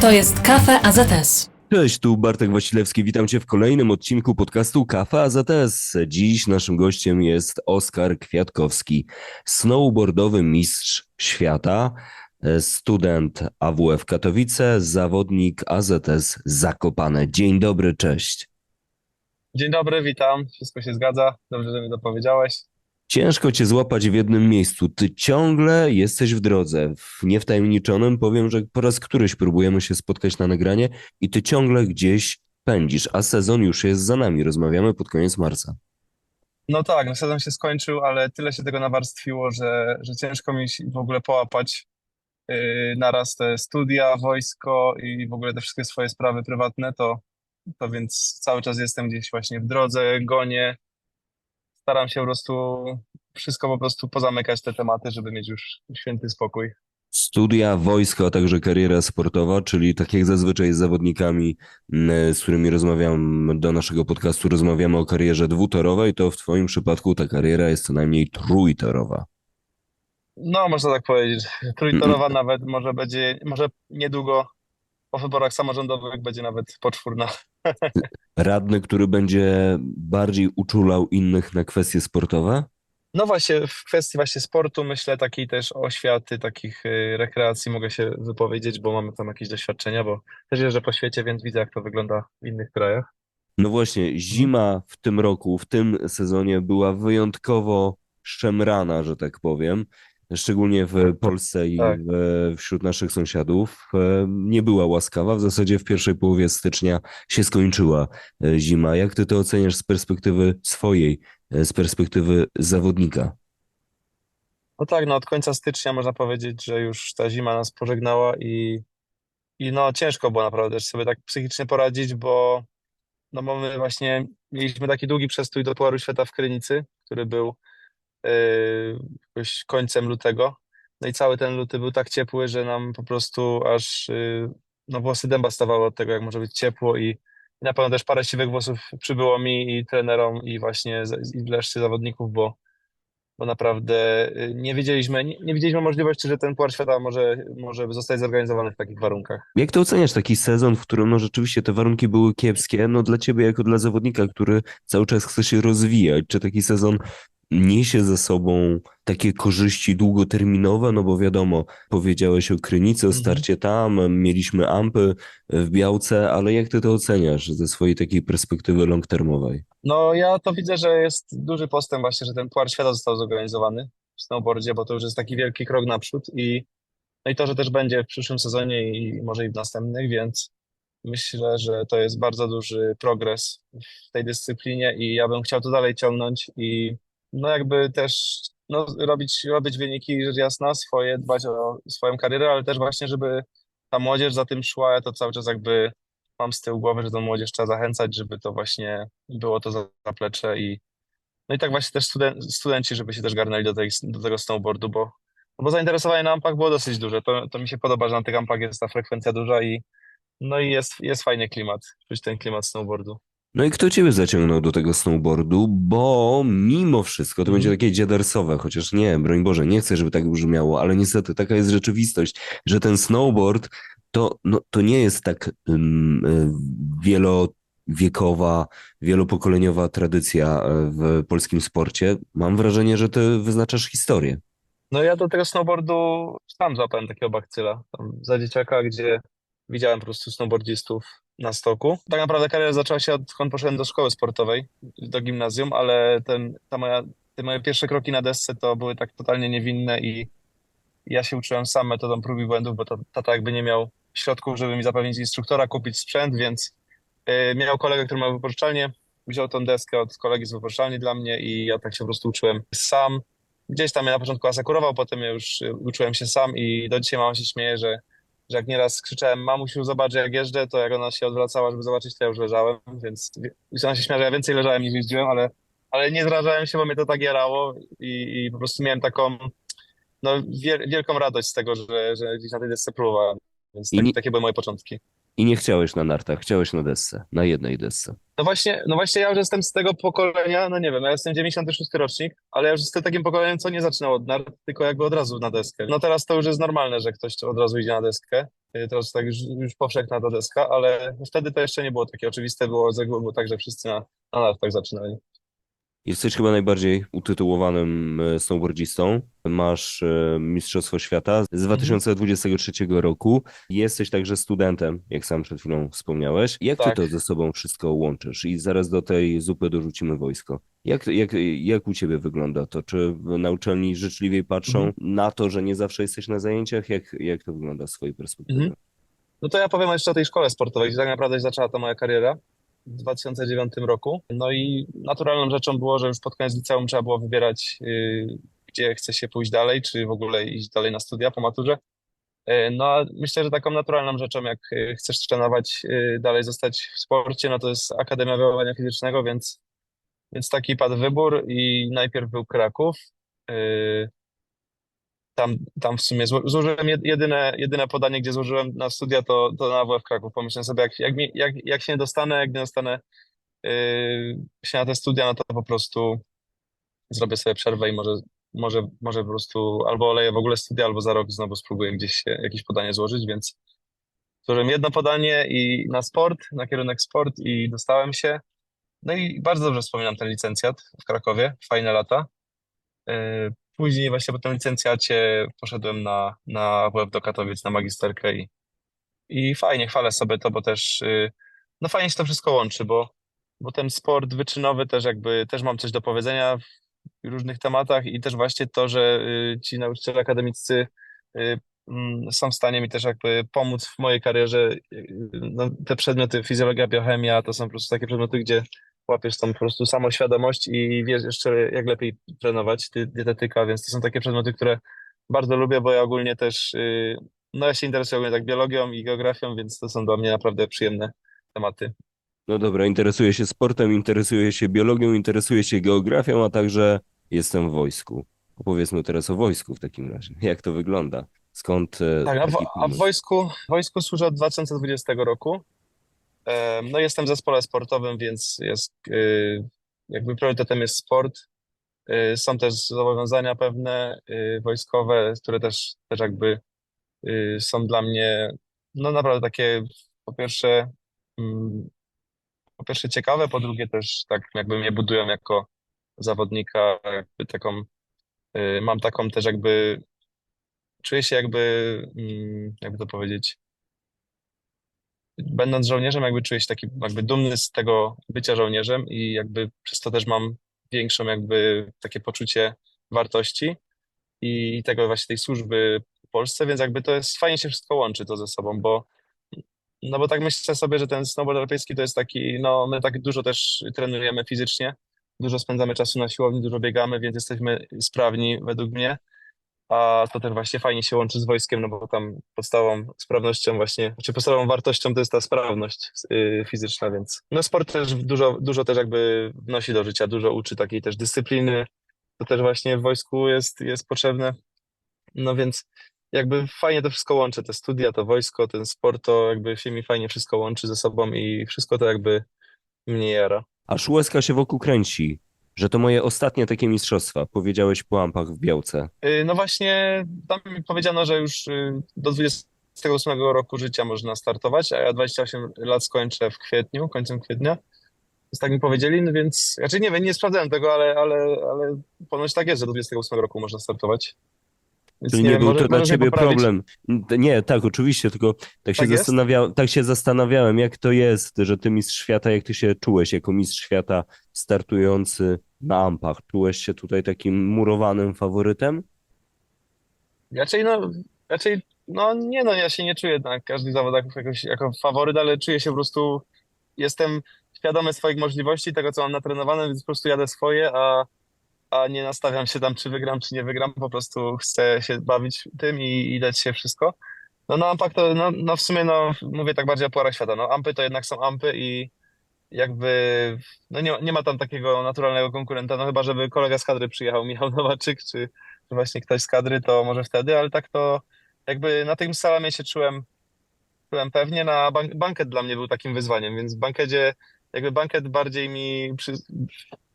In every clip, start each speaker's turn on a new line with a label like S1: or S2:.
S1: To jest Kafe AZS.
S2: Cześć, tu Bartek Wasilewski, witam Cię w kolejnym odcinku podcastu Kafa AZS. Dziś naszym gościem jest Oskar Kwiatkowski, snowboardowy mistrz świata, e, student AWF Katowice, zawodnik AZS Zakopane. Dzień dobry, cześć.
S3: Dzień dobry, witam. Wszystko się zgadza. Dobrze, że mi to powiedziałeś.
S2: Ciężko Cię złapać w jednym miejscu. Ty ciągle jesteś w drodze. W niewtajemniczonym powiem, że po raz któryś próbujemy się spotkać na nagranie i Ty ciągle gdzieś pędzisz, a sezon już jest za nami. Rozmawiamy pod koniec marca.
S3: No tak, no sezon się skończył, ale tyle się tego nawarstwiło, że, że ciężko mi w ogóle połapać yy, naraz te studia, wojsko i w ogóle te wszystkie swoje sprawy prywatne, to, to więc cały czas jestem gdzieś właśnie w drodze, gonię. Staram się po prostu wszystko po prostu pozamykać te tematy, żeby mieć już święty spokój.
S2: Studia, wojsko, a także kariera sportowa, czyli tak jak zazwyczaj z zawodnikami, m, z którymi rozmawiam do naszego podcastu, rozmawiamy o karierze dwutorowej, to w Twoim przypadku ta kariera jest co najmniej trójtorowa.
S3: No, można tak powiedzieć. Trójtorowa nawet może będzie, może niedługo po wyborach samorządowych będzie nawet poczwórna.
S2: Radny, który będzie bardziej uczulał innych na kwestie sportowe?
S3: No właśnie, w kwestii właśnie sportu, myślę, takiej też oświaty, takich y, rekreacji mogę się wypowiedzieć, bo mamy tam jakieś doświadczenia, bo też jeżdżę po świecie, więc widzę, jak to wygląda w innych krajach.
S2: No właśnie, zima w tym roku, w tym sezonie była wyjątkowo szemrana, że tak powiem. Szczególnie w Polsce i
S3: Tak.
S2: wśród naszych sąsiadów. E, Nie była łaskawa. W zasadzie w pierwszej połowie stycznia się skończyła e, zima. Jak ty to oceniasz z perspektywy swojej, e, z perspektywy zawodnika?
S3: No tak, no od końca stycznia można powiedzieć, że już ta zima nas pożegnała i, i no ciężko było naprawdę sobie tak psychicznie poradzić, bo no bo my właśnie mieliśmy taki długi przestój do Pucharu Świata w Krynicy, który był jakoś końcem lutego. No i cały ten luty był tak ciepły, że nam po prostu aż yy, no włosy dęba stawały od tego, jak może być ciepło i, na pewno też parę siwych włosów przybyło mi i trenerom i właśnie i reszcie zawodników, bo bo naprawdę y, nie wiedzieliśmy, nie, nie widzieliśmy możliwości, że ten Puchar Świata może, może zostać zorganizowany w takich warunkach.
S2: Jak to oceniasz taki sezon, w którym no rzeczywiście te warunki były kiepskie, no dla ciebie jako dla zawodnika, który cały czas chce się rozwijać, czy taki sezon niesie ze sobą takie korzyści długoterminowe, no bo wiadomo, powiedziałeś o Krynicy, o
S3: Mhm.
S2: starcie tam, mieliśmy Ampy w Białce, ale jak ty to oceniasz ze swojej takiej perspektywy long-termowej?
S3: No ja to widzę, że jest duży postęp właśnie, że ten Puchar Świata został zorganizowany w snowboardzie, bo to już jest taki wielki krok naprzód i, no i to, że też będzie w przyszłym sezonie i może i w następnych, więc myślę, że to jest bardzo duży progres w tej dyscyplinie i ja bym chciał to dalej ciągnąć i no jakby też no, robić, robić wyniki, rzecz jasna, swoje, dbać o swoją karierę, ale też właśnie, żeby ta młodzież za tym szła, ja to cały czas jakby mam z tyłu głowy, że tą młodzież trzeba zachęcać, żeby to właśnie było to za- zaplecze i no i tak właśnie też studen studenci, żeby się też garnęli do, tej, do tego snowboardu, bo, no bo zainteresowanie na ampach było dosyć duże. To, to mi się podoba, że na tych ampach jest ta frekwencja duża i no i jest, jest fajny klimat, czuć ten klimat snowboardu.
S2: No i kto ciebie zaciągnął do tego snowboardu? Bo mimo wszystko to
S3: Mhm.
S2: będzie takie dziadersowe, chociaż nie, broń Boże, nie chcę, żeby tak brzmiało, ale niestety taka jest rzeczywistość, że ten snowboard to, no, to nie jest tak um, wielowiekowa, wielopokoleniowa tradycja e, w polskim sporcie. Mam wrażenie, że ty wyznaczasz historię.
S3: No ja do tego snowboardu sam złapałem takiego bakcyla, tam za dzieciaka, gdzie widziałem po prostu snowboardzistów na stoku. Tak naprawdę kariera zaczęła się odkąd poszedłem do szkoły sportowej, do gimnazjum, ale ten, ta moja, te moje pierwsze kroki na desce to były tak totalnie niewinne i ja się uczyłem sam metodą prób i błędów, bo to, tata jakby nie miał środków, żeby mi zapewnić instruktora, kupić sprzęt, więc y, miał kolegę, który miał wypożyczalnię, wziął tą deskę od kolegi z wypożyczalni dla mnie i ja tak się po prostu uczyłem sam. Gdzieś tam mnie na początku asekurował, potem ja już y, uczyłem się sam i do dzisiaj mama się śmieje, że, że jak nieraz krzyczałem mamusiu zobacz jak jeżdżę, to jak ona się odwracała, żeby zobaczyć, to ja już leżałem, więc ona się śmiała, że ja więcej leżałem niż jeździłem, ale, ale nie zrażałem się, bo mnie to tak jarało i, i po prostu miałem taką no, wiel, wielką radość z tego, że, że gdzieś na tej desce próbowałem, więc tak,
S2: nie-
S3: takie były moje początki.
S2: I nie chciałeś na nartach, chciałeś na desce, na jednej desce.
S3: No właśnie, no właśnie ja już jestem z tego pokolenia, no nie wiem, ja jestem 96 rocznik, ale ja już jestem takim pokoleniem, co nie zaczynał od nart, tylko jakby od razu na deskę. No teraz to już jest normalne, że ktoś od razu idzie na deskę. Y, Teraz tak już, już powszechna ta deska, ale wtedy to jeszcze nie było takie oczywiste, było z reguły było tak, że wszyscy na, na nartach zaczynali.
S2: Jesteś chyba najbardziej utytułowanym e, snowboardzistą. Masz e, Mistrzostwo Świata z 2023 roku. Jesteś także studentem, jak sam przed chwilą wspomniałeś. Jak ty
S3: Tak.
S2: to ze sobą wszystko łączysz? I zaraz do tej zupy dorzucimy wojsko. Jak, jak, jak u ciebie wygląda to? Czy na uczelni życzliwiej patrzą
S3: Mhm.
S2: na to, że nie zawsze jesteś na zajęciach? Jak, jak to wygląda z swojej perspektywy?
S3: Mhm. No to ja powiem jeszcze o tej szkole sportowej, gdzie tak naprawdę zaczęła ta moja kariera w 2009 roku. No i naturalną rzeczą było, że już pod koniec liceum trzeba było wybierać, y, gdzie chce się pójść dalej, czy w ogóle iść dalej na studia po maturze. Y, No a myślę, że taką naturalną rzeczą, jak y, chcesz trenować, dalej zostać w sporcie, no to jest Akademia Wychowania Fizycznego, więc, więc taki padł wybór i najpierw był Kraków. Tam, tam w sumie zło, złożyłem jed- jedyne, jedyne podanie, gdzie złożyłem na studia, to, to na AWF Kraków. Pomyślałem sobie, jak, jak, mi, jak, jak się nie dostanę, jak nie dostanę yy, się na te studia, no to po prostu zrobię sobie przerwę i może, może, może po prostu albo oleję w ogóle studia, albo za rok znowu spróbuję gdzieś jakieś podanie złożyć, więc złożyłem jedno podanie i na sport, na kierunek sport i dostałem się. No i bardzo dobrze wspominam ten licencjat w Krakowie, fajne lata. Yy, Później właśnie po tym licencjacie poszedłem na, na WF do Katowic na magisterkę i, i fajnie, chwalę sobie to, bo też yy, no fajnie się to wszystko łączy, bo, bo ten sport wyczynowy też jakby też mam coś do powiedzenia w różnych tematach i też właśnie to, że yy, ci nauczyciele akademiccy yy, mm, są w stanie mi też jakby pomóc w mojej karierze. No, te przedmioty fizjologia, biochemia to są po prostu takie przedmioty, gdzie łapiesz tam po prostu samoświadomość i wiesz jeszcze jak lepiej trenować, ty, dietetyka, więc to są takie przedmioty, które bardzo lubię, bo ja ogólnie też, yy, no ja się interesuję ogólnie tak biologią i geografią, więc to są dla mnie naprawdę przyjemne tematy.
S2: No dobra, interesuję się sportem, interesuję się biologią, interesuję się geografią, a także jestem w wojsku. Opowiedzmy teraz o wojsku w takim razie. Jak to wygląda? Skąd e,
S3: Tak, a w, a w wojsku, w wojsku służę od 2020 roku. No jestem w zespole sportowym, więc jest yy, jakby priorytetem jest sport. Yy, Są też zobowiązania pewne yy, wojskowe, które też, też jakby są dla mnie no naprawdę takie po pierwsze mm, po pierwsze ciekawe, po drugie też tak jakby mnie budują jako zawodnika, jakby taką mam taką też jakby czuję się jakby mm, jakby to powiedzieć będąc żołnierzem, jakby czuję się taki jakby dumny z tego bycia żołnierzem i jakby przez to też mam większą jakby takie poczucie wartości i tego właśnie tej służby w Polsce, więc jakby to jest fajnie się wszystko łączy to ze sobą, bo no bo tak myślę sobie, że ten snowboard alpejski to jest taki, no my tak dużo też trenujemy fizycznie, dużo spędzamy czasu na siłowni, dużo biegamy, więc jesteśmy sprawni według mnie. A to też właśnie fajnie się łączy z wojskiem, no bo tam podstawową sprawnością właśnie, czy podstawową wartością to jest ta sprawność y, fizyczna, więc no sport też dużo, dużo też jakby wnosi do życia, dużo uczy takiej też dyscypliny, to też właśnie w wojsku jest, jest potrzebne. No więc jakby fajnie to wszystko łączy, te studia, to wojsko, ten sport, to jakby się mi fajnie wszystko łączy ze sobą i wszystko to jakby mnie jara.
S2: Aż łezka się wokół kręci, że to moje ostatnie takie mistrzostwa, powiedziałeś po Ampach w Białce.
S3: Y, No właśnie, tam mi powiedziano, że już y, do 28 roku życia można startować, a ja 28 lat skończę w kwietniu, końcem kwietnia. Więc tak mi powiedzieli, no więc, znaczy nie wiem, nie sprawdzałem tego, ale, ale, ale ponoć tak jest, że do 28 roku można startować. Więc
S2: Czyli
S3: nie
S2: nie był
S3: może,
S2: to dla ciebie
S3: poprawić.
S2: problem. Nie, tak, oczywiście, tylko tak się,
S3: Tak jest?
S2: zastanawia, tak się zastanawiałem, jak to jest, że ty mistrz świata, jak ty się czułeś jako mistrz świata startujący na Ampach? Czułeś się tutaj takim murowanym faworytem?
S3: Raczej no, raczej, no nie no, ja się nie czuję na każdych zawodach jakoś, jako faworyt, ale czuję się po prostu, jestem świadomy swoich możliwości, tego co mam natrenowane, więc po prostu jadę swoje, a, a nie nastawiam się tam, czy wygram, czy nie wygram, po prostu chcę się bawić tym i, i dać się wszystko. No na ampach to, no, no w sumie, no mówię tak bardziej o puarach świata, no ampy to jednak są ampy i jakby, no nie, nie ma tam takiego naturalnego konkurenta, no chyba żeby kolega z kadry przyjechał, Michał Nowaczyk, czy, czy właśnie ktoś z kadry, to może wtedy, ale tak to jakby na tym salamie się czułem byłem pewnie, na bank bankiet dla mnie był takim wyzwaniem, więc w bankiecie, jakby bankiet bardziej mi, przy,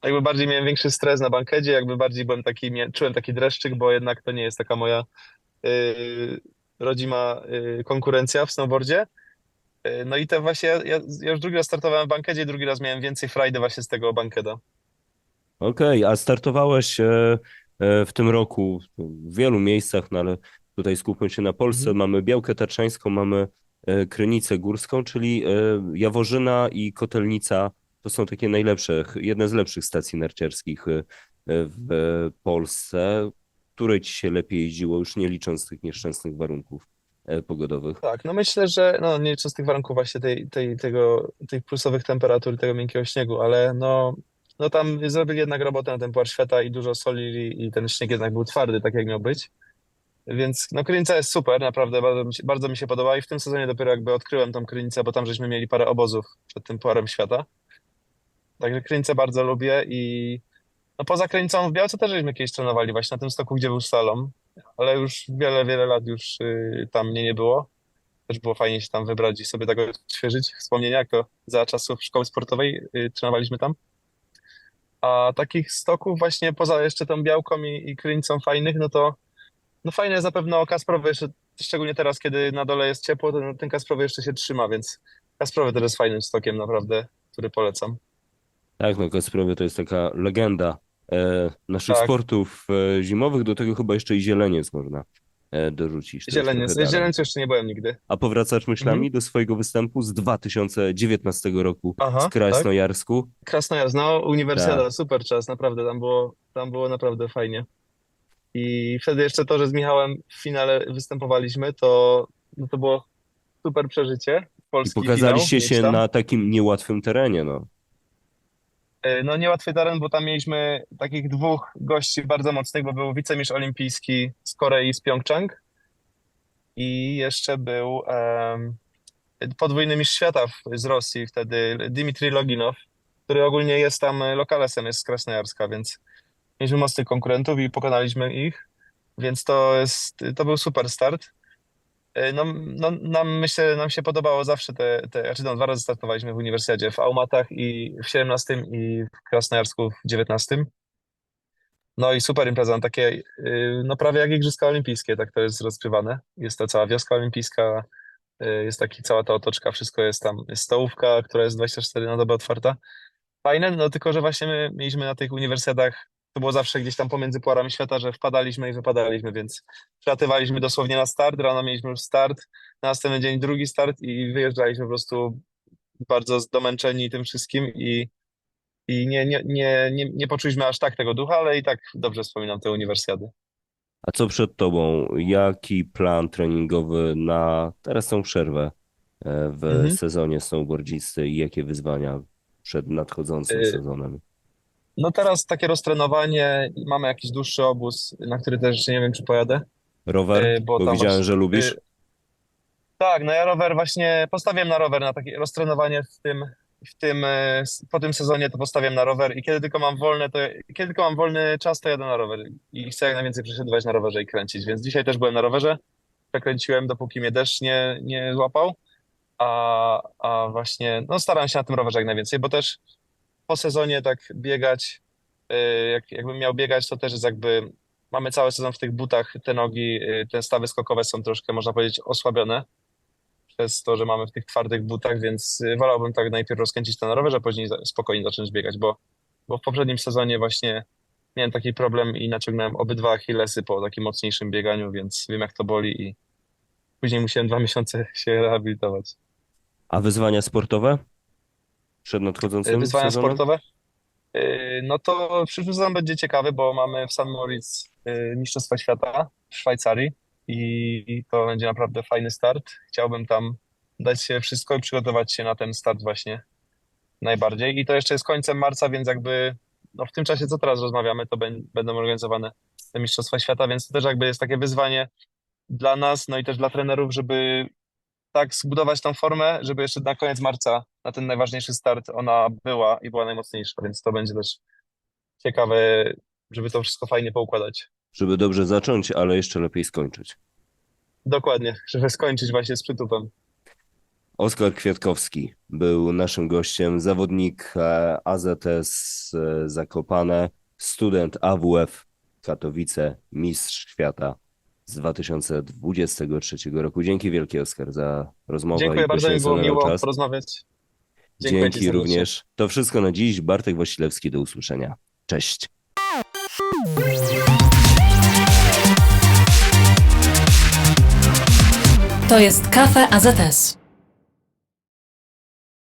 S3: jakby bardziej miałem większy stres na bankiecie, jakby bardziej byłem taki, czułem taki dreszczyk, bo jednak to nie jest taka moja y, rodzima y, konkurencja w snowboardzie. Y, No i te właśnie, ja, ja ja już drugi raz startowałem w bankiecie, drugi raz miałem więcej frajdy właśnie z tego banketa.
S2: Okej, a startowałeś e, e, w tym roku w wielu miejscach, no ale tutaj skupmy się na Polsce.
S3: Mhm.
S2: Mamy Białkę Tatrzańską, mamy e, Krynicę Górską, czyli Jaworzyna i Kotelnica to są takie najlepsze, jedne z lepszych stacji narciarskich e, w Polsce. Której ci się lepiej jeździło, już nie licząc tych nieszczęsnych warunków e, pogodowych?
S3: Tak, no myślę, że no nie licząc tych warunków właśnie tej, tej, tego, tych plusowych temperatur, tego miękkiego śniegu, ale no, no tam zrobili jednak robotę na ten Puchar Świata i dużo solili i ten śnieg jednak był twardy, tak jak miał być. Więc no Krynica jest super, naprawdę bardzo mi się, bardzo mi się podoba i w tym sezonie dopiero jakby odkryłem tą Krynicę, bo tam żeśmy mieli parę obozów przed tym Pucharem Świata. Także Krynicę bardzo lubię i no poza Krynicą w Białce też żeśmy kiedyś trenowali właśnie na tym stoku, gdzie był slalom, ale już wiele, wiele lat już y, tam mnie nie było. Też było fajnie się tam wybrać i sobie tak odświeżyć wspomnienia, jak to za czasów szkoły sportowej y, trenowaliśmy tam. A takich stoków właśnie poza jeszcze tą Białką i, i Krynicą fajnych, no to no fajne jest zapewne Kasprowy, jeszcze, szczególnie teraz, kiedy na dole jest ciepło, to ten Kasprowy jeszcze się trzyma, więc Kasprowy też jest fajnym stokiem naprawdę, który polecam.
S2: Tak, no Kasprowy to jest taka legenda e, naszych
S3: Tak.
S2: sportów e, zimowych, do tego chyba jeszcze i zieleniec można e, dorzucić.
S3: Zieleniec. Zieleniec jeszcze nie byłem nigdy.
S2: A powracasz myślami
S3: Mhm.
S2: do swojego występu z 2019 roku
S3: Aha, tak.
S2: Krasnojarsku?
S3: Krasnojarsk, no Uniwersjada,
S2: Tak.
S3: super czas, naprawdę, tam było, tam było naprawdę fajnie. I wtedy jeszcze to, że z Michałem w finale występowaliśmy, to, no to było super przeżycie.
S2: I
S3: Polski
S2: pokazaliście
S3: finał,
S2: się na takim niełatwym terenie, no.
S3: E, No niełatwy teren, bo tam mieliśmy takich dwóch gości bardzo mocnych, bo był wicemistrz olimpijski z Korei, z Pjongczang i jeszcze był em, podwójny mistrz świata z Rosji wtedy, Dmitrij Loginow, który ogólnie jest tam lokalesem, jest z Krasnojarska, więc mieliśmy mocnych konkurentów i pokonaliśmy ich, więc to jest, to był super start. E, No, no, nam, myślę, nam się podobało zawsze te, te, znaczy no, dwa razy startowaliśmy w uniwersytecie, w Aumatach i w 17 i w Krasnojarsku w 19. No i super impreza, no takie, y, no prawie jak Igrzyska Olimpijskie, tak to jest rozgrywane. Jest to cała wioska olimpijska, y, jest taki cała ta otoczka, wszystko jest tam, jest stołówka, która jest 24 na dobę otwarta. Fajne, no tylko, że właśnie my mieliśmy na tych uniwersytetach, to było zawsze gdzieś tam pomiędzy puarami świata, że wpadaliśmy i wypadaliśmy, więc Przylatywaliśmy dosłownie na start, rano mieliśmy już start, na następny dzień drugi start i wyjeżdżaliśmy po prostu bardzo zdomęczeni tym wszystkim i, i nie, nie, nie, nie, nie poczuliśmy aż tak tego ducha, ale i tak dobrze wspominam te uniwersjady.
S2: A co przed tobą? Jaki plan treningowy na teraz tą przerwę e, w
S3: Mhm.
S2: sezonie snowboardzisty i jakie wyzwania przed nadchodzącym
S3: Y,
S2: sezonem?
S3: No teraz takie roztrenowanie, mamy jakiś dłuższy obóz, na który też jeszcze nie wiem, czy pojadę,
S2: Rower?
S3: y, bo
S2: Bo widziałem, że lubisz.
S3: y, Tak, no ja rower właśnie postawiłem na rower, na takie roztrenowanie w tym, w tym, s- po tym sezonie to postawiam na rower i kiedy tylko mam wolne, to kiedy tylko mam wolny czas, to jadę na rower i chcę jak najwięcej przesiadywać na rowerze i kręcić, więc dzisiaj też byłem na rowerze, przekręciłem dopóki mnie deszcz nie, nie złapał, a, a właśnie, no staram się na tym rowerze jak najwięcej, bo też po sezonie tak biegać, e, jak, jakbym miał biegać, to też jest jakby, mamy cały sezon w tych butach, te nogi, e, te stawy skokowe są troszkę, można powiedzieć, osłabione przez to, że mamy w tych twardych butach, więc y, wolałbym tak najpierw rozkręcić to na rowerze, a później spokojnie zacząć biegać, bo, bo w poprzednim sezonie właśnie miałem taki problem i naciągnąłem obydwa achillesy po takim mocniejszym bieganiu, więc wiem jak to boli i później musiałem dwa miesiące się rehabilitować.
S2: A wyzwania sportowe przed nadchodzącym
S3: Wyzwania
S2: sezonem?
S3: sportowe? Y, No to przyszły sezon będzie ciekawy, bo mamy w St. Moritz y, Mistrzostwa Świata w Szwajcarii i to będzie naprawdę fajny start. Chciałbym tam dać się wszystko i przygotować się na ten start właśnie najbardziej. I to jeszcze jest końcem marca, więc jakby no w tym czasie, co teraz rozmawiamy, to bę- będą organizowane te Mistrzostwa Świata, więc to też jakby jest takie wyzwanie dla nas, no i też dla trenerów, żeby tak zbudować tą formę, żeby jeszcze na koniec marca, na ten najważniejszy start ona była i była najmocniejsza, więc to będzie też ciekawe, żeby to wszystko fajnie poukładać.
S2: Żeby dobrze zacząć, ale jeszcze lepiej skończyć.
S3: Dokładnie, żeby skończyć właśnie z przytupem.
S2: Oskar Kwiatkowski był naszym gościem, zawodnik e, AZS e, Zakopane, student AWF Katowice, mistrz świata z 2023 roku. Dzięki wielkie, Oskar, za rozmowę
S3: Dziękuję
S2: i
S3: bardzo, mi było miło
S2: czas.
S3: porozmawiać. Dziękuję
S2: Dzięki
S3: serdecznie.
S2: również. To wszystko na dziś. Bartek Wasilewski, do usłyszenia. Cześć.
S1: To jest Kafe AZS.